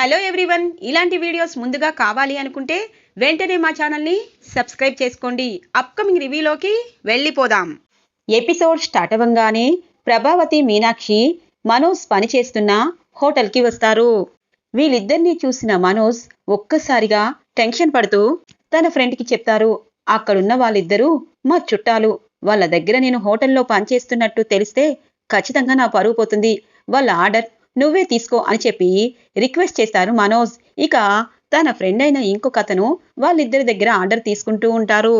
Hello everyone. ఇలాంటి videos ముందుగా కావాలి అనుకుంటే వెంటనే మా ఛానల్ని సబ్స్క్రైబ్ చేసుకోండి. అప్కమింగ్ రివ్యూలోకి వెళ్ళిపోదాం. ఎపిసోడ్ స్టార్ట్ అవ్వగానే ప్రభావతి మీనాక్షి మనోజ్ పనిచేస్తున్న హోటల్కి వస్తారు. వీళ్ళిద్దరినీ చూసిన మనోజ్ ఒక్కసారిగా టెన్షన్ పడుతూ తన ఫ్రెండ్కి చెప్తారు అక్కడున్న వాళ్ళిద్దరూ మా చుట్టాలు. వాళ్ళ దగ్గర నేను హోటల్లో పనిచేస్తున్నట్టు తెలిస్తే ఖచ్చితంగా నా పరువు పోతుంది. వాళ్ళ ఆర్డర్ నువ్వే తీసుకో అని చెప్పి రిక్వెస్ట్ చేస్తారు మనోజ్. ఇక తన ఫ్రెండ్ అయిన ఇంకొక అతను వాళ్ళిద్దరి దగ్గర ఆర్డర్ తీసుకుంటూ ఉంటారు.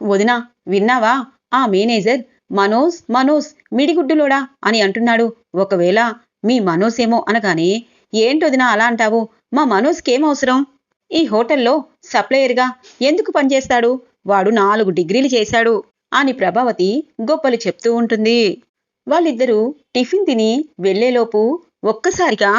వదినా విన్నావా? ఆ మేనేజర్ మనోజ్ మనోజ్ మిడిగుడ్డులోడా అని అంటున్నాడు. ఒకవేళ మీ మనోజ్ ఏమో అనగానే ఏంటొదినా అలా అంటావు? మా మనోజ్కి ఏం అవసరం? ఈ హోటల్లో సప్లయర్గా ఎందుకు పనిచేస్తాడు? వాడు నాలుగు డిగ్రీలు చేశాడు అని ప్రభావతి గొప్పలు చెప్తూ ఉంటుంది. వాళ్ళిద్దరూ టిఫిన్ తిని వెళ్ళేలోపు ఒక్కసారిగా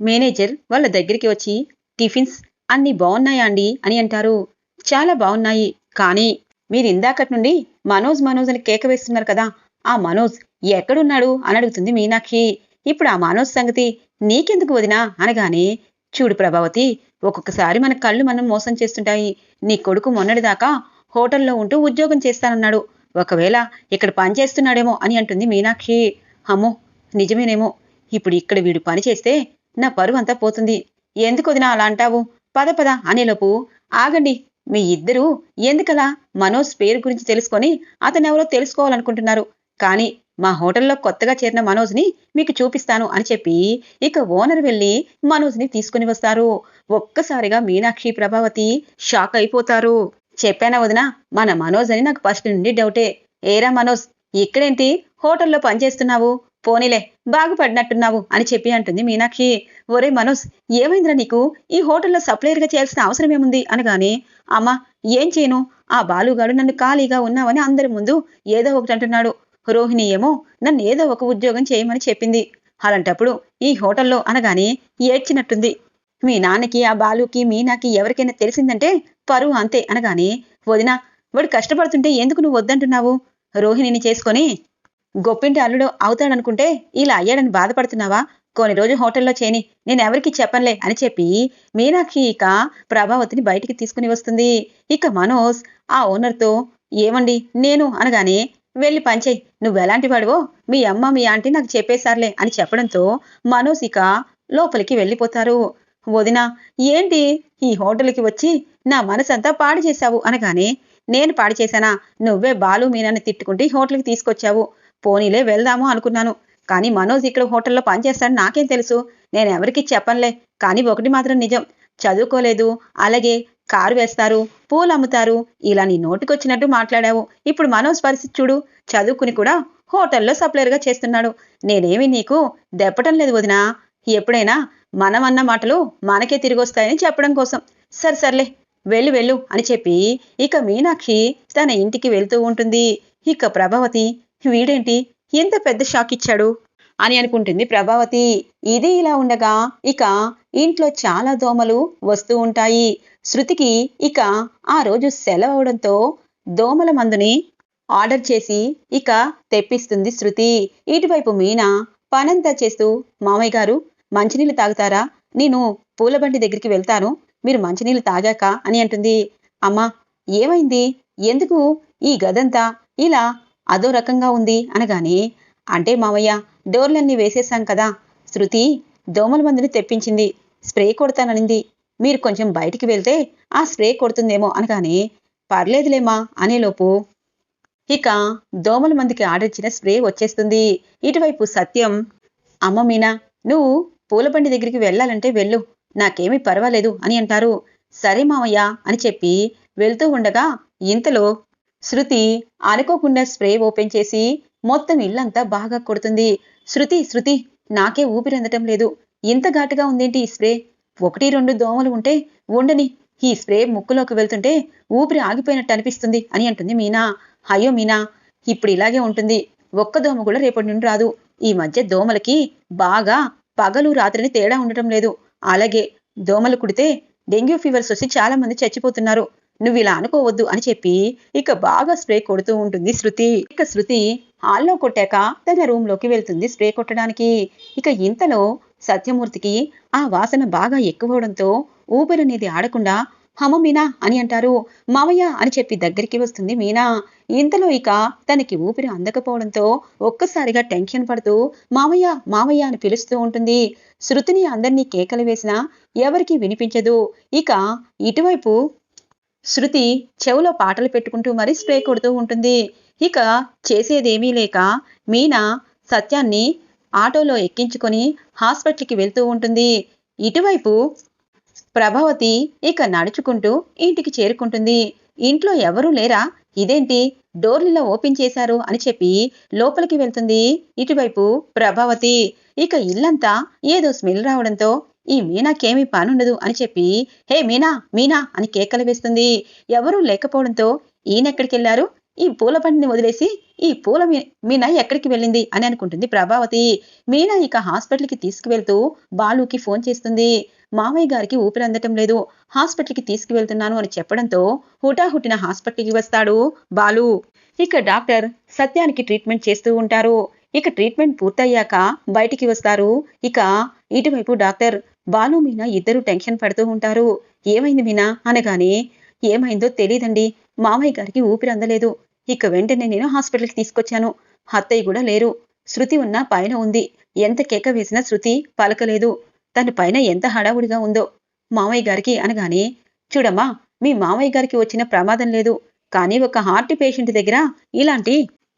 మేనేజర్ వాళ్ళ దగ్గరికి వచ్చి టిఫిన్స్ అన్ని బాగున్నాయా అండి? అని అంటారు. చాలా బాగున్నాయి కానీ మీరు ఇందాకటి నుండి మనోజ్ మనోజ్ అని కేక వేస్తున్నారు కదా ఆ మనోజ్ ఎక్కడున్నాడు? అని అడుగుతుంది మీనాక్షి. ఇప్పుడు ఆ మనోజ్ సంగతి నీకెందుకు వదినా? అనగానే చూడు ప్రభావతి ఒక్కొక్కసారి మన కళ్ళు మనం మోసం చేస్తుంటాయి. నీ కొడుకు మొన్నటిదాకా హోటల్లో ఉంటూ ఉద్యోగం చేస్తానన్నాడు. ఒకవేళ ఇక్కడ పని చేస్తున్నాడేమో అని అంటుంది మీనాక్షి. అమ్మో నిజమేనేమో ఇప్పుడు ఇక్కడ వీడు పని చేస్తే నా పరువు అంతా పోతుంది. ఎందుకు వదినా అలా అంటావు? పద పద అనేలోపు. ఆగండి. మీ ఇద్దరూ ఎందుకలా మనోజ్ పేరు గురించి తెలుసుకొని అతనెవరో తెలుసుకోవాలనుకుంటున్నారు. కానీ మా హోటల్లో కొత్తగా చేరిన మనోజ్ని మీకు చూపిస్తాను అని చెప్పి ఇక ఓనర్ వెళ్ళి మనోజ్ని తీసుకుని వస్తారు. ఒక్కసారిగా మీనాక్షి ప్రభావతి షాక్ అయిపోతారు. చెప్పానా వదినా? మన మనోజ్ అని నాకు ఫస్ట్ నుండి డౌటే. ఏరా మనోజ్ ఇక్కడేంటి? హోటల్లో పనిచేస్తున్నావు పోనీలే బాగుపడినట్టున్నావు అని చెప్పి అంటుంది మీనాక్షి. ఒరే మనోజ్ ఏమైందిరా నీకు? ఈ హోటల్లో సప్లయర్గా చేయాల్సిన అవసరం ఏముంది? అనగానే అమ్మా ఏం చేయను? ఆ బాలుగాడు నన్ను ఖాళీగా ఉన్నావని అందరి ముందు ఏదో ఒకటి అంటున్నాడు. రోహిణి ఏమో నన్ను ఏదో ఒక ఉద్యోగం చేయమని చెప్పింది. అలాంటప్పుడు ఈ హోటల్లో అనగానే ఏడ్చినట్టుంది. మీ నాన్నకి ఆ బాలుకి మీనాకి ఎవరికైనా తెలిసిందంటే పరువు అంతే అనగానే వదినా వాడు కష్టపడుతుంటే ఎందుకు నువ్వు వద్దంటున్నావు? రోహిణిని చేసుకొని గొప్పింటి అల్లుడు అవుతాడనుకుంటే ఇలా అయ్యాడని బాధపడుతున్నావా? కొన్ని రోజు హోటల్లో చేని నేను ఎవరికి చెప్పనులే అని చెప్పి మీనాక్షి ఇక ప్రభావతిని బయటికి తీసుకుని వస్తుంది. ఇక మనోజ్ ఆ ఓనర్తో ఏమండి నేను అనగానే వెళ్ళి పంచేయి నువ్వెలాంటి వాడివో? మీ అమ్మ మీ ఆంటీ నాకు చెప్పేశారులే అని చెప్పడంతో మనోజ్ ఇక లోపలికి వెళ్ళిపోతారు. వదినా ఏంటి? ఈ హోటల్కి వచ్చి నా మనసంతా పాడు చేశావు అనగానే నేను పాడు చేశానా? నువ్వే బాలు మీనాన్ని తిట్టుకుంటే హోటల్కి తీసుకొచ్చావు. పోనీలే వెళ్దాము అనుకున్నాను. కానీ మనోజ్ ఇక్కడ హోటల్లో పనిచేస్తాడు నాకేం తెలుసు. నేను ఎవరికి చెప్పనులే. కానీ ఒకటి మాత్రం నిజం. చదువుకోలేదు. అలాగే కారు వేస్తారు. పూలు అమ్ముతారు. ఇలా నీ నోటికొచ్చినట్టు మాట్లాడావు. ఇప్పుడు మనోజ్ పరిస్థితి చూడు. చదువుకుని కూడా హోటల్లో సప్లైర్గా చేస్తున్నాడు. నేనేమి నీకు దెప్పటం లేదు వదినా. ఎప్పుడైనా మనం అన్న మాటలు మనకే తిరిగి వస్తాయని చెప్పడం కోసం. సరే సర్లే. వెళ్ళు వెళ్ళు అని చెప్పి ఇక మీనాక్షి తన ఇంటికి వెళ్తూ ఉంటుంది. ఇక ప్రభావతి వీడేంటి? ఎంత పెద్ద షాక్ ఇచ్చాడు? అని అనుకుంటుంది ప్రభావతి. ఇది ఇలా ఉండగా ఇక ఇంట్లో చాలా దోమలు వస్తూ ఉంటాయి. శృతికి ఇక ఆ రోజు సెలవు అవడంతో దోమల మందుని ఆర్డర్ చేసి ఇక తెప్పిస్తుంది శృతి. ఇటువైపు మీనా పనంతా చేస్తూ మామయ్య గారు మంచినీళ్ళు తాగుతారా? నేను పూలబండి దగ్గరికి వెళ్తాను. మీరు మంచినీళ్ళు తాగాక అని అంటుంది. అమ్మా ఏమైంది? ఎందుకు ఈ గదంతా? ఇలా అదో రకంగా ఉంది అనగానే అంటే మామయ్య డోర్లన్నీ వేసేశాం కదా. శృతి దోమల మందుని తెప్పించింది. స్ప్రే కొడతాననింది. మీరు కొంచెం బయటికి వెళ్తే ఆ స్ప్రే కొడుతుందేమో అనగానే పర్లేదులేమా అనేలోపు ఇక దోమల మందికి ఆర్డర్ ఇచ్చిన స్ప్రే వచ్చేస్తుంది. ఇటువైపు సత్యం అమ్మ మీనా నువ్వు పూలబండి దగ్గరికి వెళ్ళాలంటే వెళ్ళు. నాకేమీ పర్వాలేదు అని అంటారు. సరే మామయ్య అని చెప్పి వెళ్తూ ఉండగా ఇంతలో శృతి అనుకోకుండా స్ప్రే ఓపెన్ చేసి మొత్తం ఇల్లంతా బాగా కొడుతుంది. శృతి శృతి నాకే ఊపిరి అందటం లేదు. ఇంత ఘాటుగా ఉందేంటి ఈ స్ప్రే? ఒకటి రెండు దోమలు ఉంటే ఉండని. ఈ స్ప్రే ముక్కులోకి వెళ్తుంటే ఊపిరి ఆగిపోయినట్టు అనిపిస్తుంది అని అంటుంది మీనా. అయ్యో మీనా ఇప్పుడు ఇలాగే ఉంటుంది. ఒక్క దోమ కూడా రేపటి నుండి రాదు. ఈ మధ్య దోమలకి బాగా పగలు రాత్రిని తేడా ఉండటం లేదు. అలాగే దోమలు కుడితే డెంగ్యూ ఫీవర్స్ వచ్చి చాలా మంది చచ్చిపోతున్నారు. నువ్వు ఇలా అనుకోవద్దు అని చెప్పి ఇక బాగా స్ప్రే కొడుతూ ఉంటుంది శృతి. ఇక శృతి హాల్లో కొట్టాక తన రూమ్లోకి వెళ్తుంది స్ప్రే కొట్టడానికి. ఇక ఇంతలో సత్యమూర్తికి ఆ వాసన బాగా ఎక్కువవడంతో ఊపిరనేది ఆడకుండా హమ మీనా అని అంటారు. మామయ్య అని చెప్పి దగ్గరికి వస్తుంది మీనా. ఇంతలో ఇక తనకి ఊపిరి అందకపోవడంతో ఒక్కసారిగా టెన్షన్ పడుతూ మామయ్య మామయ్య అని పిలుస్తూ ఉంటుంది. శృతిని అందరినీ కేకలు వేసినా ఎవరికీ వినిపించదు. ఇక ఇటువైపు శృతి చెవులో పాటలు పెట్టుకుంటూ మరీ స్ప్రే కొడుతూ ఉంటుంది. ఇక చేసేదేమీ లేక మీనా సత్యాన్ని ఆటోలో ఎక్కించుకొని హాస్పిటల్కి వెళ్తూ ఉంటుంది. ఇటువైపు ప్రభావతి ఇక నడుచుకుంటూ ఇంటికి చేరుకుంటుంది. ఇంట్లో ఎవరూ లేరా? ఇదేంటి? డోర్లలో ఓపెన్ చేశారు అని చెప్పి లోపలికి వెళ్తుంది. ఇటువైపు ప్రభావతి. ఇక ఇల్లంతా ఏదో స్మెల్ రావడంతో ఈ మీనాకేమీ పానుండదు అని చెప్పి హే మీనా మీనా అని కేకలు వేస్తుంది. ఎవరూ లేకపోవడంతో ఈయన ఎక్కడికెళ్ళారు ఈ పూల బండిని వదిలేసి ఈ పూల మీ- మీనా ఎక్కడికి వెళ్ళింది? అని అనుకుంటుంది ప్రభావతి. మీనా ఇక హాస్పిటల్కి తీసుకువెళ్తూ బాలుకి ఫోన్ చేస్తుంది. మామయ్య గారికి ఊపిరి అందటం లేదు. హాస్పిటల్కి తీసుకువెళ్తున్నాను అని చెప్పడంతో హుటాహుటిన హాస్పిటల్కి వస్తాడు బాలు. ఇక డాక్టర్ సత్యానికి ట్రీట్మెంట్ చేస్తూ ఉంటారు. ఇక ట్రీట్మెంట్ పూర్తయ్యాక బయటికి వస్తారు. ఇక ఇటువైపు డాక్టర్ బాలు మీనా ఇద్దరు టెన్షన్ పడుతూ ఉంటారు. ఏమైంది మీనా? అనగానే ఏమైందో తెలియదండి మామయ్య గారికి ఊపిరి అందలేదు. ఇక వెంటనే నేను హాస్పిటల్కి తీసుకొచ్చాను. అత్తయ్య కూడా లేరు. శృతి ఉన్న పైన ఉంది. ఎంత కేక వేసినా శృతి పలకలేదు. తన పైన ఎంత హడావుడిగా ఉందో. మామయ్య గారికి అనగానే చూడమ్మా మీ మామయ్య గారికి వచ్చిన ప్రమాదం లేదు. కానీ ఒక హార్ట్ పేషెంట్ దగ్గర ఇలాంటి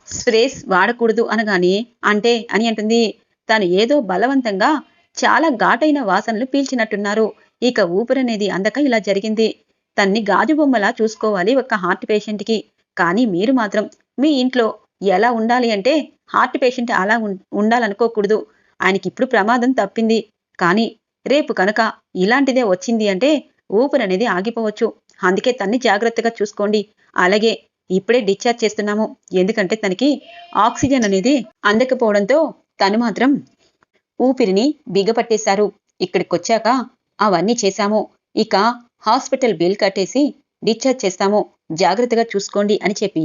స్ప్రేస్ వాడకూడదు అనగానే అంటే అని అంటుంది. తను ఏదో బలవంతంగా చాలా ఘాటైన వాసనలు పీల్చినట్టున్నారు. ఇక ఊపిరనేది అందక ఇలా జరిగింది. తన్ని గాజు బొమ్మలా చూసుకోవాలి ఒక హార్ట్ పేషెంట్కి. కానీ మీరు మాత్రం మీ ఇంట్లో ఎలా ఉండాలి అంటే హార్ట్ పేషెంట్ అలా ఉం- ఉండాలనుకోకూడదు. ఆయనకి ఇప్పుడు ప్రమాదం తప్పింది. కానీ రేపు కనుక ఇలాంటిదే వచ్చింది అంటే ఊపిరి అనేది ఆగిపోవచ్చు. అందుకే తన్ని జాగ్రత్తగా చూసుకోండి. అలాగే ఇప్పుడే డిశ్చార్జ్ చేస్తున్నాము. ఎందుకంటే తనకి ఆక్సిజన్ అనేది అందకపోవడంతో తను మాత్రం ఊపిరిని బిగపట్టేశారు. ఇక్కడికి వచ్చాక అవన్నీ చేశాము. ఇక హాస్పిటల్ బిల్ కట్టేసి డిశ్చార్జ్ చేస్తాము. జాగ్రత్తగా చూసుకోండి అని చెప్పి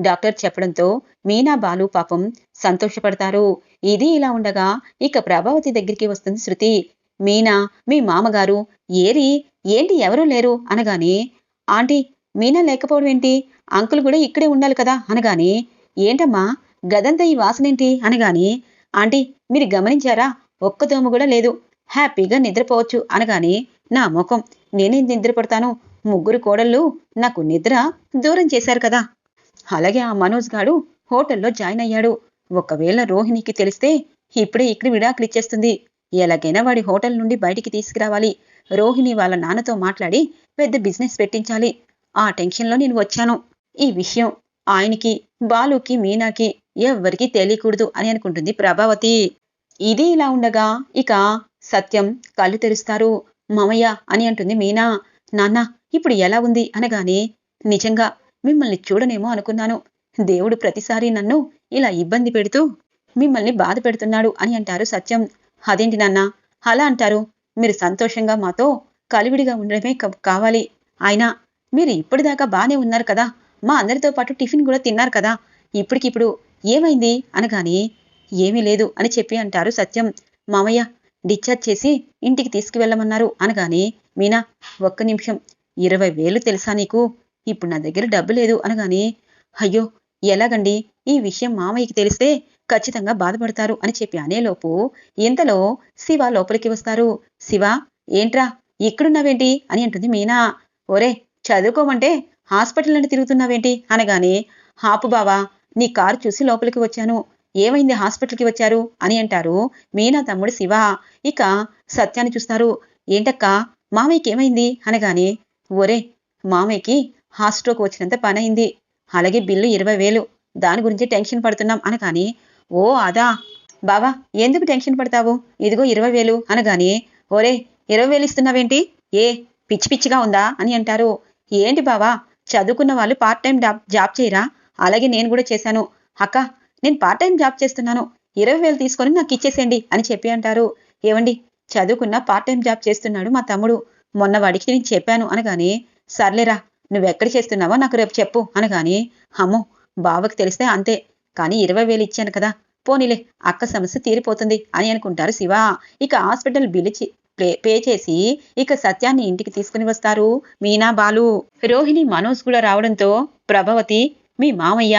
డాక్టర్ చెప్పడంతో మీనా బాలు పాపం సంతోషపడతారు. ఇది ఇలా ఉండగా ఇక ప్రభావతి దగ్గరికి వస్తుంది శృతి. మీనా మీ మామగారు ఏరి ఏంటి ఎవరూ లేరు అనగానే ఆంటీ మీనా లేకపోవడం ఏంటి? అంకుల్ కూడా ఇక్కడే ఉండాలి కదా అనగానే ఏంటమ్మా గదంతా ఈ వాసనేంటి? అనగానే ఆంటీ మీరు గమనించారా? ఒక్క దోమ కూడా లేదు. హ్యాపీగా నిద్రపోవచ్చు అనగానే నా ముఖం. నేనేం నిద్రపడతాను ముగ్గురు కోడళ్ళు నాకు నిద్ర దూరం చేశారు కదా. అలాగే ఆ మనోజ్ గాడు హోటల్లో జాయిన్ అయ్యాడు. ఒకవేళ రోహిణికి తెలిస్తే ఇప్పుడే ఇక్కడ విడాకులు ఇచ్చేస్తుంది. ఎలాగైనా వాడి హోటల్ నుండి బయటికి తీసుకురావాలి. రోహిణి వాళ్ళ నాన్నతో మాట్లాడి పెద్ద బిజినెస్ పెట్టించాలి. ఆ టెన్షన్లో నేను వచ్చాను. ఈ విషయం ఆయనకి బాలుకి మీనాకి ఎవ్వరికీ తెలియకూడదు అని అనుకుంటుంది ప్రభావతి. ఇది ఇలా ఉండగా ఇక సత్యం కళ్ళు తెరుస్తారు. మామయ్య అని అంటుంది మీనా. నాన్న ఇప్పుడు ఎలా ఉంది? అనగానే నిజంగా మిమ్మల్ని చూడనేమో అనుకున్నాను. దేవుడు ప్రతిసారి నన్ను ఇలా ఇబ్బంది పెడుతూ మిమ్మల్ని బాధ పెడుతున్నాడు అని అంటారు సత్యం. అదేంటి నాన్న? అలా అంటారు. మీరు సంతోషంగా మాతో కలివిడిగా ఉండడమే కావాలి. అయినా మీరు ఇప్పటిదాకా బానే ఉన్నారు కదా. మా అందరితో పాటు టిఫిన్ కూడా తిన్నారు కదా. ఇప్పటికిప్పుడు ఏమైంది? అనగానే ఏమీ లేదు అని చెప్పి అంటారు సత్యం. మామయ్య డిశ్చార్జ్ చేసి ఇంటికి తీసుకువెళ్ళమన్నారు. అనగానే మీనా ఒక్క నిమిషం. ఇరవై వేలు తెలుసా నీకు? ఇప్పుడు నా దగ్గర డబ్బు లేదు. అనగానే అయ్యో ఎలాగండి? ఈ విషయం మామయ్యకి తెలిస్తే ఖచ్చితంగా బాధపడతారు అని చెప్పి అనేలోపు ఇంతలో శివ లోపలికి వస్తారు. శివ ఏంట్రా ఇక్కడున్నావేంటి? అని అంటుంది మీనా. ఒరే చదువుకోమంటే హాస్పిటల్ నుండి తిరుగుతున్నావేంటి? అనగానే హాపు బావా నీ కారు చూసి లోపలికి వచ్చాను. ఏమైంది? హాస్పిటల్కి వచ్చారు? అని అంటారు మీనా తమ్ముడు శివ. ఇక సత్యాన్ని చూస్తారు. ఏంటక్క? మామయ్యకి ఏమైంది అనగానే ఒరే మామయ్యకి హార్ట్ స్ట్రోక్ వచ్చినంత పని అయింది అలాగే బిల్లు ఇరవై వేలు. దాని గురించి టెన్షన్ పడుతున్నాం. అనగానే ఓ అదా. బావా ఎందుకు టెన్షన్ పడతావు? ఇదిగో ఇరవై వేలు. అనగానే ఒరే ఇరవై వేలు ఇస్తున్నావేంటి? ఏ పిచ్చి పిచ్చిగా ఉందా? అని అంటారు. ఏంటి బావా? చదువుకున్న వాళ్ళు పార్ట్ టైం జాబ్ జాబ్ చేయరా? అలాగే నేను కూడా చేశాను. అక్క నేను పార్ట్ టైం జాబ్ చేస్తున్నాను. ఇరవై వేలు తీసుకొని నాకు ఇచ్చేసేయండి అని చెప్పి అంటారు. ఏమండి చదువుకున్న పార్ట్ టైం జాబ్ చేస్తున్నాడు మా తమ్ముడు. మొన్న వాడికి నేను చెప్పాను అనగానే సర్లేరా నువ్వెక్కడ చేస్తున్నావో నాకు రేపు చెప్పు అనగానే అమ్మో బావకి తెలిస్తే అంతే. కానీ ఇరవై వేలు ఇచ్చాను కదా పోనీలే అక్క సమస్య తీరిపోతుంది అని అనుకుంటారు శివ. ఇక హాస్పిటల్ బిల్లు పే- పే చేసి ఇక సత్యాన్ని ఇంటికి తీసుకుని వస్తారు మీనా బాలు. రోహిణి మనోజ్ కూడా రావడంతో ప్రభావతి మీ మామయ్య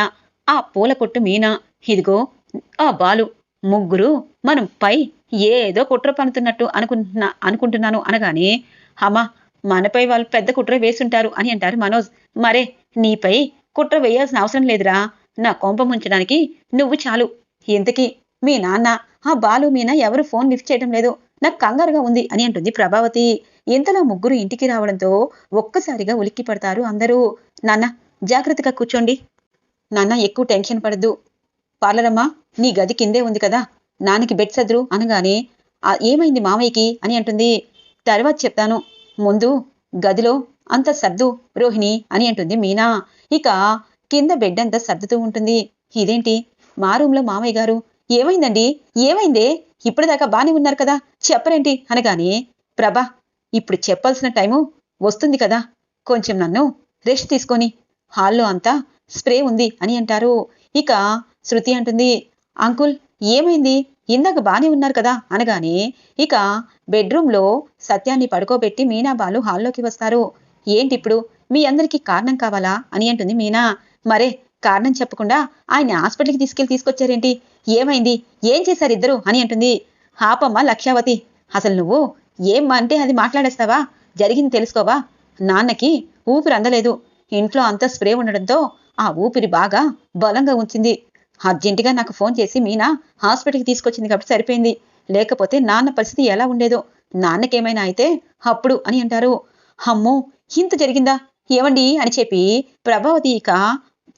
ఆ పూల కొట్టు మీనా ఇదిగో ఆ బాలు ముగ్గురు మనం పై ఏదో కుట్ర పనుతున్నట్టు అనుకుంటున్నా అనుకుంటున్నాను అనగానే అమ్మా మనపై వాళ్ళు పెద్ద కుట్ర వేసుంటారు అని అంటారు మనోజ్. మరే నీపై కుట్ర వేయాల్సిన అవసరం లేదురా. నా కొంప ముంచడానికి నువ్వు చాలు. ఇంతకీ మీ నాన్న ఆ బాలు మీన ఎవరు ఫోన్ లిఫ్ట్ చేయడం లేదు. నాకు కంగారుగా ఉంది అని అంటుంది ప్రభావతి. ఇంతలో ముగ్గురు ఇంటికి రావడంతో ఒక్కసారిగా ఉలిక్కి పడతారు అందరూ. నాన్న జాగ్రత్తగా కూర్చోండి. నాన్న ఎక్కువ టెన్షన్ పడద్దు. పార్లరమ్మా నీ గది కిందే ఉంది కదా. నాన్నకి బెడ్ సదురు అనగానే ఏమైంది మామయ్యకి? అని అంటుంది. తర్వాత చెప్తాను ముందు గదిలో అంత సర్దు రోహిణి అని అంటుంది మీనా. ఇక కింద బెడ్ అంతా సర్దుతూ ఉంటుంది. ఇదేంటి? మా రూమ్లో మామయ్య గారు ఏమైందండి? ఏమైందే? ఇప్పటిదాకా బానే ఉన్నారు కదా? చెప్పరేంటి? అనగానే ప్రభా ఇప్పుడు చెప్పాల్సిన టైము వస్తుంది కదా. కొంచెం నన్ను రెస్ట్ తీసుకొని హాల్లో అంతా స్ప్రే ఉంది అని అంటారు. ఇక శృతి అంటుంది అంకుల్ ఏమైంది? ఇందాక బానే ఉన్నారు కదా అనగానే ఇక బెడ్రూమ్లో సత్యాన్ని పడుకోబెట్టి మీనా బాలు హాల్లోకి వస్తారు. ఏంటిప్పుడు? మీ అందరికీ కారణం కావాలా? అని అంటుంది మీనా. మరే కారణం చెప్పకుండా ఆయన హాస్పిటల్కి తీసుకెళ్ళి తీసుకొచ్చారేంటి? ఏమైంది? ఏం చేశారు ఇద్దరు? అని అంటుంది. హాపమ్మ లక్ష్యావతి! అసలు నువ్వు ఏం అంటే అది మాట్లాడేస్తావా? జరిగింది తెలుసుకోవా? నాన్నకి ఊపిరి అందలేదు. ఇంట్లో అంతా స్ప్రే ఉండడంతో ఆ ఊపిరి బాగా బలంగా ఉంచింది. అర్జెంటుగా నాకు ఫోన్ చేసి మీనా హాస్పిటల్కి తీసుకొచ్చింది కాబట్టి సరిపోయింది. లేకపోతే నాన్న పరిస్థితి ఎలా ఉండేదో? నాన్నకేమైనా అయితే అప్పుడు అని అంటారు. అమ్మో ఇంత జరిగిందా? ఏమండి అని చెప్పి ప్రభావతి ఇక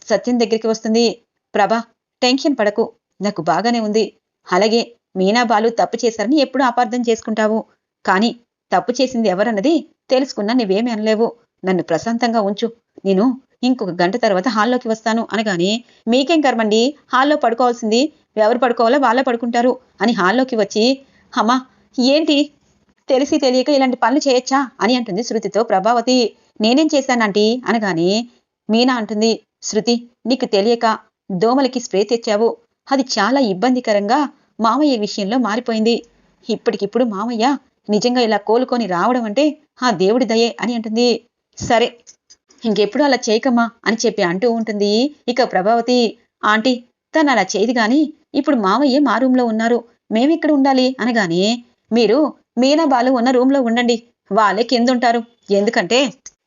సత్యం దగ్గరికి వస్తుంది. ప్రభా టెన్షన్ పడకు. నాకు బాగానే ఉంది. అలాగే మీనా బాలు తప్పు చేశారని ఎప్పుడు అపార్థం చేసుకుంటావు. కానీ తప్పు చేసింది ఎవరన్నది తెలుసుకున్నా నువ్వేమీ అనలేవు. నన్ను ప్రశాంతంగా ఉంచు. నేను ఇంకొక గంట తర్వాత హాల్లోకి వస్తాను అనగానే మీకేం కర్మండి? హాల్లో పడుకోవాల్సింది ఎవరు పడుకోవాలో వాళ్ళే పడుకుంటారు అని హాల్లోకి వచ్చి అమ్మా ఏంటి? తెలిసి తెలియక ఇలాంటి పనులు చేయొచ్చా? అని అంటుంది శృతితో ప్రభావతి. నేనేం చేశానంటీ అనగానే మీనా అంటుంది శృతి నీకు తెలియక దోమలకి స్ప్రే తెచ్చావు. అది చాలా ఇబ్బందికరంగా మామయ్య విషయంలో మారిపోయింది. ఇప్పటికిప్పుడు మామయ్య నిజంగా ఇలా కోలుకొని రావడం అంటే ఆ దేవుడి దయే అని అంటుంది. సరే ఇంకెప్పుడు అలా చేయకమ్మా అని చెప్పి అంటూ ఉంటుంది. ఇక ప్రభావతి ఆంటీ తను అలా చేయదు గాని ఇప్పుడు మామయ్య మా రూమ్ ఉన్నారు. మేమిక్కడ ఉండాలి? అనగానే మీరు మీనా బాలు ఉన్న రూంలో ఉండండి. వాళ్ళే కింద ఉంటారు ఎందుకంటే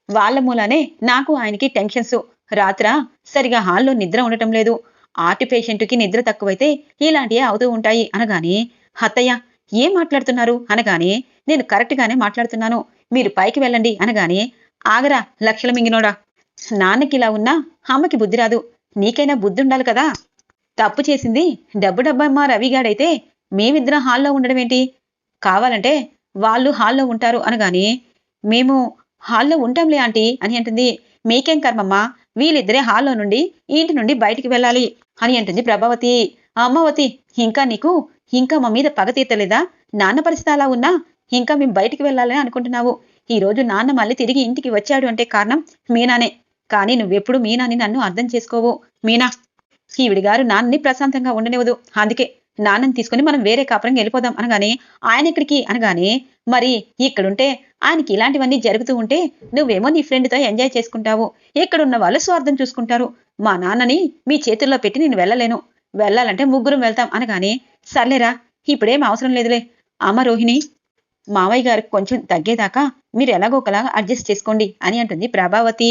వాళ్ళ మూలానే నాకు ఆయనకి టెన్షన్స్. రాత్ర సరిగా హాల్లో నిద్ర ఉండటం లేదు. ఆర్టి పేషెంట్కి నిద్ర తక్కువైతే ఇలాంటివే అవుతూ ఉంటాయి. అనగానే హత్తయ్య ఏం మాట్లాడుతున్నారు? అనగానే నేను కరెక్ట్గానే మాట్లాడుతున్నాను. మీరు పైకి వెళ్ళండి. అనగానే ఆగరా లక్షల మింగినోడా. నాన్నకి ఇలా ఉన్నా అమ్మకి బుద్ధి రాదు. నీకైనా బుద్ధి ఉండాలి కదా. తప్పు చేసింది డబ్బు డబ్బమ్మ రవిగాడైతే మేమిద్దరం హాల్లో ఉండడం ఏంటి? కావాలంటే వాళ్ళు హాల్లో ఉంటారు అనగానే మేము హాల్లో ఉంటాంలే ఆంటీ అని అంటుంది. మీకేం కర్మమ్మా? వీళ్ళిద్దరే హాల్లో నుండి ఇంటి నుండి బయటికి వెళ్ళాలి అని అంటుంది ప్రభావతి. అమ్మవతి ఇంకా నీకు ఇంకా మా మీద పగ తీర్తలేదా నాన్న పరిస్థితి అలా ఉన్నా ఇంకా మేము బయటికి వెళ్ళాలని అనుకుంటున్నావు. ఈ రోజు నాన్న మళ్ళీ తిరిగి ఇంటికి వచ్చాడు అంటే కారణం మీనానే. కానీ నువ్వెప్పుడు మీనాని నన్ను అర్థం చేసుకోవు. మీనా ఈవిడి గారు నాన్నని ప్రశాంతంగా ఉండనివ్వదు. అందుకే నాన్నని తీసుకుని మనం వేరే కాపురం వెళ్ళిపోదాం అనగానే ఆయన ఇక్కడికి అనగానే మరి ఇక్కడుంటే ఆయనకి ఇలాంటివన్నీ జరుగుతూ ఉంటే నువ్వేమో నీ ఫ్రెండ్తో ఎంజాయ్ చేసుకుంటావు. ఇక్కడున్న వాళ్ళు స్వార్థం చూసుకుంటారు. మా నాన్నని మీ చేతుల్లో పెట్టి నేను వెళ్ళలేను. వెళ్ళాలంటే ముగ్గురం వెళ్తాం అనగానే సర్లేరా ఇప్పుడేం అవసరం లేదులే. అమ్మ రోహిణి మావయ్య గారికి కొంచెం తగ్గేదాకా మీరు ఎలాగోకలాగా అడ్జస్ట్ చేసుకోండి అని అంటుంది ప్రభావతి.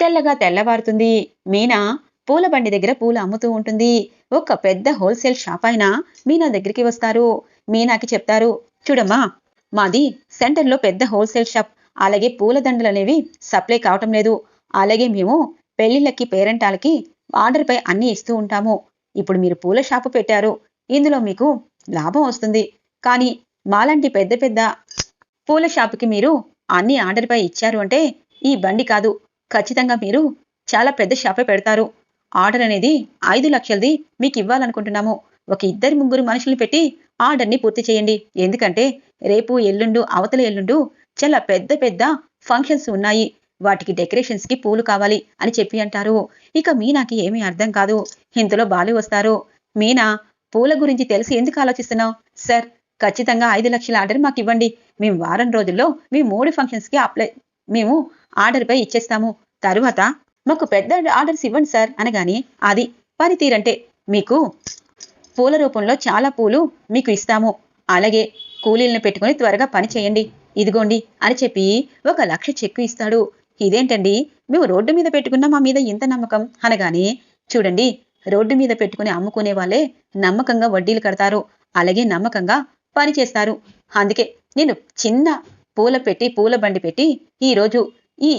తెల్లగా తెల్లవారుతుంది. మీనా పూల బండి దగ్గర పూలు అమ్ముతూ ఉంటుంది. ఒక పెద్ద హోల్సేల్ షాప్ అయినా మీనా దగ్గరికి వస్తారు. మీనాకి చెప్తారు చూడమ్మా మాది సెంటర్లో పెద్ద హోల్సేల్ షాప్. అలాగే పూల దండలు అనేవి సప్లై కావటం లేదు. అలాగే మేము పెళ్ళిళ్ళకి పేరెంటాలకి ఆర్డర్పై అన్ని ఇస్తూ ఉంటాము. ఇప్పుడు మీరు పూల షాపు పెట్టారు. ఇందులో మీకు లాభం వస్తుంది. కానీ మాలాంటి పెద్ద పెద్ద పూల షాపుకి మీరు అన్ని ఆర్డర్పై ఇచ్చారు అంటే ఈ బండి కాదు. ఖచ్చితంగా మీరు చాలా పెద్ద షాపే పెడతారు. ఆర్డర్ అనేది ఐదు లక్షలది మీకు ఇవ్వాలనుకుంటున్నాము. ఒక ఇద్దరు ముగ్గురు మనుషుల్ని పెట్టి ఆర్డర్ని పూర్తి చేయండి. ఎందుకంటే రేపు ఎల్లుండు అవతల ఎల్లుండు చాలా పెద్ద పెద్ద ఫంక్షన్స్ ఉన్నాయి. వాటికి డెకరేషన్స్కి పూలు కావాలి అని చెప్పి అంటారు. ఇక మీనాకి ఏమీ అర్థం కాదు. ఇంతలో బాలు వస్తారు. మీనా పూల గురించి తెలిసి ఎందుకు ఆలోచిస్తున్నావు? సార్ ఖచ్చితంగా ఐదు లక్షల ఆర్డర్ మాకు ఇవ్వండి. మేము వారం రోజుల్లో మీ మూడు ఫంక్షన్స్కి అప్లై మేము ఆర్డర్పై ఇచ్చేస్తాము. తరువాత మాకు పెద్ద ఆర్డర్స్ ఇవ్వండి సార్ అనగాని అది పనితీరంటే మీకు పూల రూపంలో చాలా పూలు మీకు ఇస్తాము. అలాగే కూలీలను పెట్టుకుని త్వరగా పని చేయండి. ఇదిగోండి అని చెప్పి ఒక లక్ష చెక్కు ఇస్తాడు. ఇదేంటండి? మేము రోడ్డు మీద పెట్టుకున్న మా మీద ఇంత నమ్మకం? అనగానే చూడండి రోడ్డు మీద పెట్టుకుని అమ్ముకునే వాళ్ళే నమ్మకంగా వడ్డీలు కడతారు. అలాగే నమ్మకంగా పని చేస్తారు. అందుకే నేను చిన్న పూల పెట్టి పూల బండి పెట్టి ఈరోజు ఈ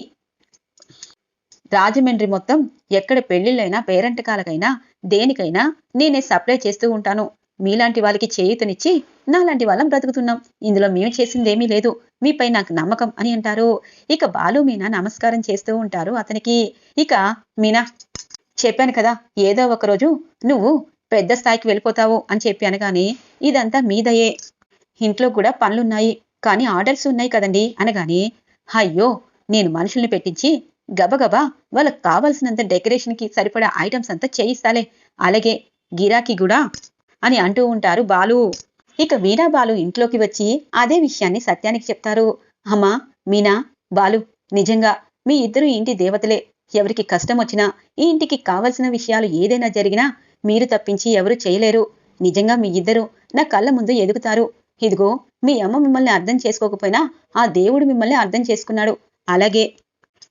రాజమండ్రి మొత్తం ఎక్కడ పెళ్ళిళ్ళైనా పేరంటకాలకైనా దేనికైనా నేనే సప్లై చేస్తూ ఉంటాను. మీలాంటి వాళ్ళకి చేయూతనిచ్చి నాలాంటి వాళ్ళం బ్రతుకుతున్నాం. ఇందులో మేము చేసిందేమీ లేదు. మీపై నాకు నమ్మకం అని అంటారు. ఇక బాలు మీనా నమస్కారం చేస్తూ ఉంటారు అతనికి. ఇక మీనా చెప్పాను కదా ఏదో ఒక రోజు నువ్వు పెద్ద స్థాయికి వెళ్ళిపోతావు అని చెప్పి అనగానే ఇదంతా మీదయే ఇంట్లో కూడా పనులున్నాయి కానీ ఆర్డర్స్ ఉన్నాయి కదండి అనగానే అయ్యో నేను మనుషుల్ని పెట్టించి గబగబా వాళ్ళకి కావాల్సినంత డెకరేషన్కి సరిపడా ఐటమ్స్ అంతా చేయిస్తాలే. అలాగే గిరాకీ కూడా అని అంటూ ఉంటారు బాలు. ఇక మీనా బాలు ఇంట్లోకి వచ్చి అదే విషయాన్ని సత్యానికి చెప్తారు. అమ్మా మీనా బాలు నిజంగా మీ ఇద్దరు ఇంటి దేవతలే. ఎవరికి కష్టం వచ్చినా ఈ ఇంటికి కావలసిన విషయాలు ఏదైనా జరిగినా మీరు తప్పించి ఎవరు చేయలేరు. నిజంగా మీ ఇద్దరు నా కళ్ళ ముందు ఎదుగుతారు. ఇదిగో మీ అమ్మ మిమ్మల్ని అర్థం చేసుకోకపోయినా ఆ దేవుడు మిమ్మల్ని అర్థం చేసుకున్నాడు. అలాగే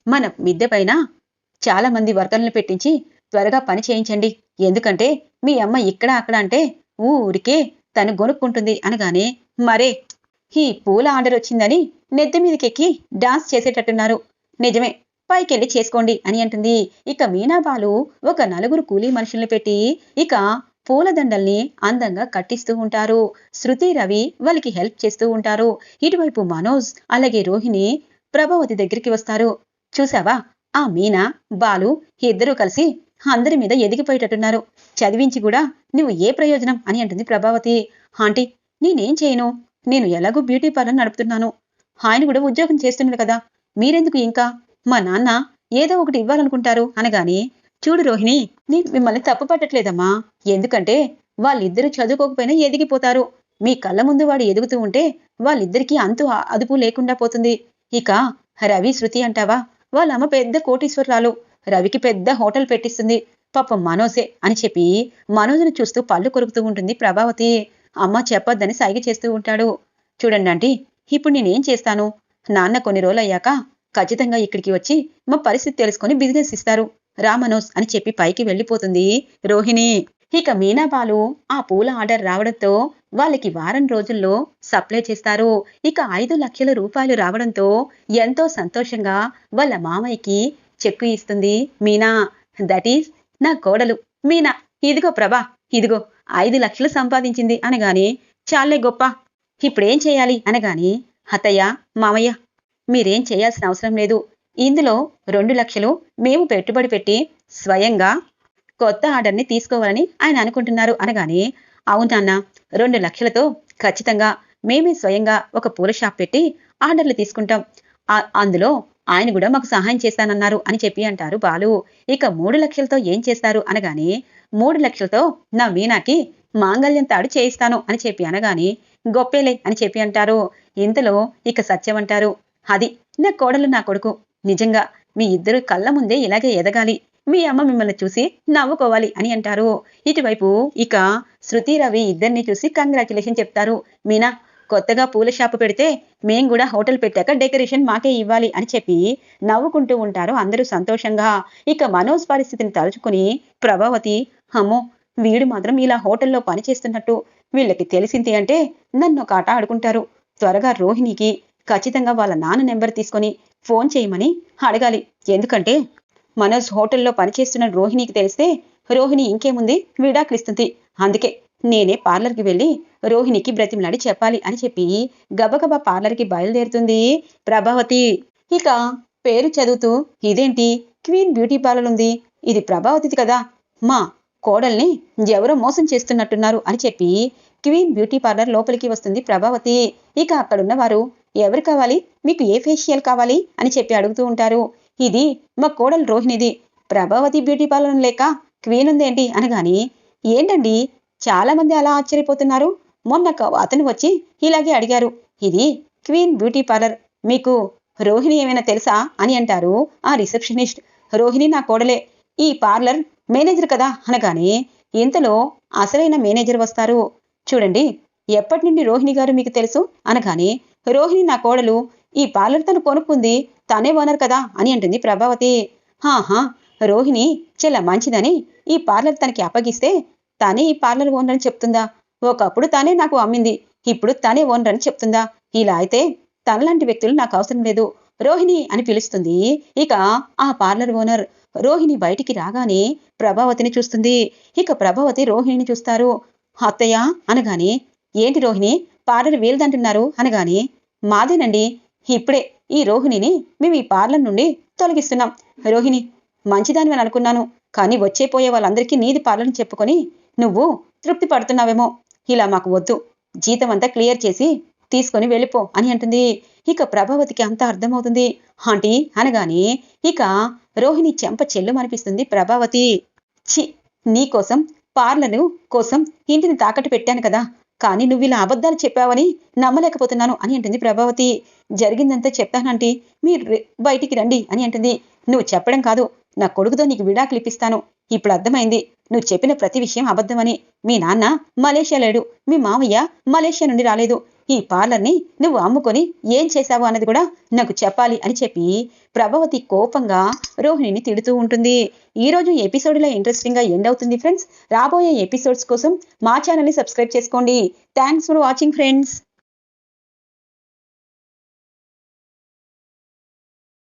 మన మిద్దె పైన చాలా మంది వర్కర్లను పెట్టించి త్వరగా పని చేయించండి. ఎందుకంటే మీ అమ్మ ఇక్కడ అక్కడ అంటే ఊరికే తను గొనుక్కుంటుంది అనగానే మరే ఈ పూల ఆర్డర్ వచ్చిందని నెత్తి మీదకెక్కి డాన్స్ చేసేటట్టున్నారు. నిజమే పైకెళ్ళి చేసుకోండి అని అంటుంది. ఇక మీనాబాలు ఒక నలుగురు కూలీ మనుషుల్ని పెట్టి ఇక పూలదండల్ని అందంగా కట్టిస్తూ ఉంటారు. శృతి రవి వాళ్ళకి హెల్ప్ చేస్తూ ఉంటారు. ఇటువైపు మనోజ్ అలాగే రోహిణి ప్రభావతి దగ్గరికి వస్తారు. చూసావా? ఆ మీనా బాలు ఇద్దరూ కలిసి అందరి మీద ఎదిగిపోయేటట్టున్నారు. చదివించి కూడా నువ్వు ఏ ప్రయోజనం అని అంటుంది ప్రభావతి. ఆంటీ నేనేం చేయను? నేను ఎలాగో బ్యూటీ పార్లర్ నడుపుతున్నాను. ఆయన కూడా ఉద్యోగం చేస్తున్నాడు కదా. మీరెందుకు ఇంకా? మా నాన్న ఏదో ఒకటి ఇవ్వాలనుకుంటారు అనగానే చూడు రోహిణి నేను మిమ్మల్ని తప్పు పట్టట్లేదమ్మా. ఎందుకంటే వాళ్ళిద్దరూ చదువుకోకపోయినా ఎదిగిపోతారు. మీ కళ్ళ ముందు వాడు ఎదుగుతూ ఉంటే వాళ్ళిద్దరికీ అంతు అదుపు లేకుండా పోతుంది. ఇక రవి శృతి అంటావా? వాళ్ళ అమ్మ పెద్ద కోటీశ్వరరాలు. రవికి పెద్ద హోటల్ పెట్టిస్తుంది. పాపం మనోజే అని చెప్పి మనోజ్ను చూస్తూ పళ్ళు కొరుకుతూ ఉంటుంది ప్రభావతి. అమ్మ చెప్పొద్దని సైగ చేస్తూ ఉంటాడు. చూడండి ఆంటీ ఇప్పుడు నేనేం చేస్తాను? నాన్న కొన్ని రోజులు అయ్యాక ఖచ్చితంగా ఇక్కడికి వచ్చి మా పరిస్థితి తెలుసుకొని బిజినెస్ ఇస్తారు. రా మనోజ్ అని చెప్పి పైకి వెళ్ళిపోతుంది రోహిణి. ఇక మీనాబాలు ఆ పూల ఆర్డర్ రావడంతో వాళ్ళకి వారం రోజుల్లో సప్లై చేస్తారు. ఇక ఐదు లక్షల రూపాయలు రావడంతో ఎంతో సంతోషంగా వాళ్ళ మామయ్యకి చెక్కు ఇస్తుంది మీనా. దట్ ఈస్ నా కోడలు మీనా. ఇదిగో ప్రభా ఇదిగో ఐదు లక్షలు సంపాదించింది అనగానే చాలే గొప్ప. ఇప్పుడేం చేయాలి అనగాని అత్తయ్య మామయ్య మీరేం చేయాల్సిన అవసరం లేదు. ఇందులో రెండు లక్షలు మేము పెట్టుబడి పెట్టి స్వయంగా కొత్త ఆర్డర్ని తీసుకోవాలని ఆయన అనుకుంటున్నారు అనగానే అవునన్న రెండు లక్షలతో ఖచ్చితంగా మేమే స్వయంగా ఒక పూల షాప్ పెట్టి ఆర్డర్లు తీసుకుంటాం. అందులో ఆయన కూడా మాకు సహాయం చేస్తానన్నారు అని చెప్పి అంటారు బాలు. ఇక మూడు లక్షలతో ఏం చేస్తారు అనగానే మూడు లక్షలతో నా మీనాకి మాంగళ్యం తాడు చేయిస్తాను అని చెప్పి అనగానే గొప్పేలే అని చెప్పి అంటారు. ఇంతలో ఇక సత్యం అంటారు అది నా కోడలు నా కొడుకు. నిజంగా మీ ఇద్దరు కళ్ళ ముందే ఇలాగే ఎదగాలి. మీ అమ్మ మిమ్మల్ని చూసి నవ్వుకోవాలి అని అంటారు. ఇటువైపు ఇక శృతి రవి ఇద్దరిని చూసి కంగ్రాచులేషన్ చెప్తారు. మీనా కొత్తగా పూల షాపు పెడితే మేం కూడా హోటల్ పెట్టాక డెకరేషన్ మాకే ఇవ్వాలి అని చెప్పి నవ్వుకుంటూ ఉంటారు అందరూ సంతోషంగా. ఇక మనోజ్ పరిస్థితిని తలుచుకుని ప్రభావతి అమ్మో వీడు మాత్రం ఇలా హోటల్లో పనిచేస్తున్నట్టు. వీళ్ళకి తెలిసింది అంటే నన్ను ఒక ఆట ఆడుకుంటారు. త్వరగా రోహిణికి ఖచ్చితంగా వాళ్ళ నాన్న నెంబర్ తీసుకొని ఫోన్ చేయమని అడగాలి. ఎందుకంటే మనోజ్ హోటల్లో పనిచేస్తున్న రోహిణికి తెలిస్తే రోహిణి ఇంకేముంది? విడాకులిస్తుంది. అందుకే నేనే పార్లర్కి వెళ్ళి రోహిణికి బ్రతిమలాడి చెప్పాలి అని చెప్పి గబగబా పార్లర్కి బయలుదేరుతుంది ప్రభావతి. ఇక పేరు చదువుతూ ఇదేంటి? క్వీన్ బ్యూటీ పార్లర్ ఉంది. ఇది ప్రభావతిది కదా. మా కోడల్ని ఎవరో మోసం చేస్తున్నట్టున్నారు అని చెప్పి క్వీన్ బ్యూటీ పార్లర్ లోపలికి వస్తుంది ప్రభావతి. ఇక అక్కడున్న వారు ఎవరు కావాలి? మీకు ఏ ఫేషియల్ కావాలి? అని చెప్పి అడుగుతూ ఉంటారు. ఇది మా కోడలు రోహిణిది. ప్రభావతి బ్యూటీ పార్లర్ లేక క్వీన్ ఉందేంటి అనగాని ఏంటండి? చాలా మంది అలా ఆశ్చర్యపోతున్నారు. మొన్న ఒక అతను వచ్చి ఇలాగే అడిగారు. ఇది క్వీన్ బ్యూటీ పార్లర్ మీకు రోహిణి ఏమైనా తెలుసా? అని అంటారు ఆ రిసెప్షనిస్ట్ రోహిణి నా కోడలే. ఈ పార్లర్ మేనేజర్ కదా? అనగానే ఇంతలో అసలైన మేనేజర్ వస్తారు. చూడండి ఎప్పటి నుండి రోహిణి గారు మీకు తెలుసు? అనగానే రోహిణి నా కోడలు ఈ పార్లర్ తను కొనుక్కుంది తనే ఓనర్ కదా అని అంటుంది ప్రభావతి. హాహా రోహిణి చాలా మంచిదని ఈ పార్లర్ తనకి అప్పగిస్తే తనే ఈ పార్లర్ ఓనర్ అని చెప్తుందా? ఒకప్పుడు తనే నాకు అమ్మింది ఇప్పుడు తనే ఓనర్ అని చెప్తుందా? ఇలా అయితే తనలాంటి వ్యక్తులు నాకు అవసరం లేదు రోహిణి అని పిలుస్తుంది. ఇక ఆ పార్లర్ ఓనర్ రోహిణి బయటికి రాగానే ప్రభావతిని చూస్తుంది. ఇక ప్రభావతి రోహిణిని చూస్తారు. అత్తయ్య అనగానే ఏంటి రోహిణి పార్లర్ వీలదంటున్నారు అనగానే మాదేనండి ఇప్పుడే ఈ రోహిణిని మేము ఈ పార్లర్ నుండి తొలగిస్తున్నాం. రోహిణి మంచిదాని అని అనుకున్నాను కానీ వచ్చే పోయే వాళ్ళందరికీ నీది పార్లర్ని చెప్పుకొని నువ్వు తృప్తి పడుతున్నావేమో. ఇలా మాకు వద్దు జీతం అంతా క్లియర్ చేసి తీసుకొని వెళ్ళిపో అని అంటుంది. ఇక ప్రభావతికి అంతా అర్థమవుతుంది. ఆంటీ అనగానే ఇక రోహిణి చెంప చెల్లుమనిపిస్తుంది ప్రభావతి. చి నీకోసం పార్లరు కోసం ఇంటిని తాకట్టు పెట్టాను కదా కానీ నువ్వు ఇలా అబద్ధాలు చెప్పావని నమ్మలేకపోతున్నాను అని అంటుంది ప్రభావతి. జరిగిందంతా చెప్తానంటే మీరు బయటికి రండి అని అంటుంది. నువ్వు చెప్పడం కాదు. నా కొడుకుతో నీకు విడాకులు ఇప్పిస్తాను. ఇప్పుడు అర్థమైంది. నువ్వు చెప్పిన ప్రతి విషయం అబద్ధమని. మీ నాన్న మలేషియా లేడు. మీ మామయ్య మలేషియా నుండి రాలేదు. ఈ పార్లర్ని నువ్వు అమ్ముకొని ఏం చేశావు అన్నది కూడా నాకు చెప్పాలి అని చెప్పి ప్రభావతి కోపంగా రోహిణిని తిడుతూ ఉంటుంది. ఈ రోజు ఎపిసోడ్ ఇంట్రెస్టింగ్ ఎండ్ అవుతుంది ఫ్రెండ్స్. రాబోయే ఎపిసోడ్స్ కోసం మా ఛానల్ని సబ్స్క్రైబ్ చేసుకోండి. Thanks for watching friends.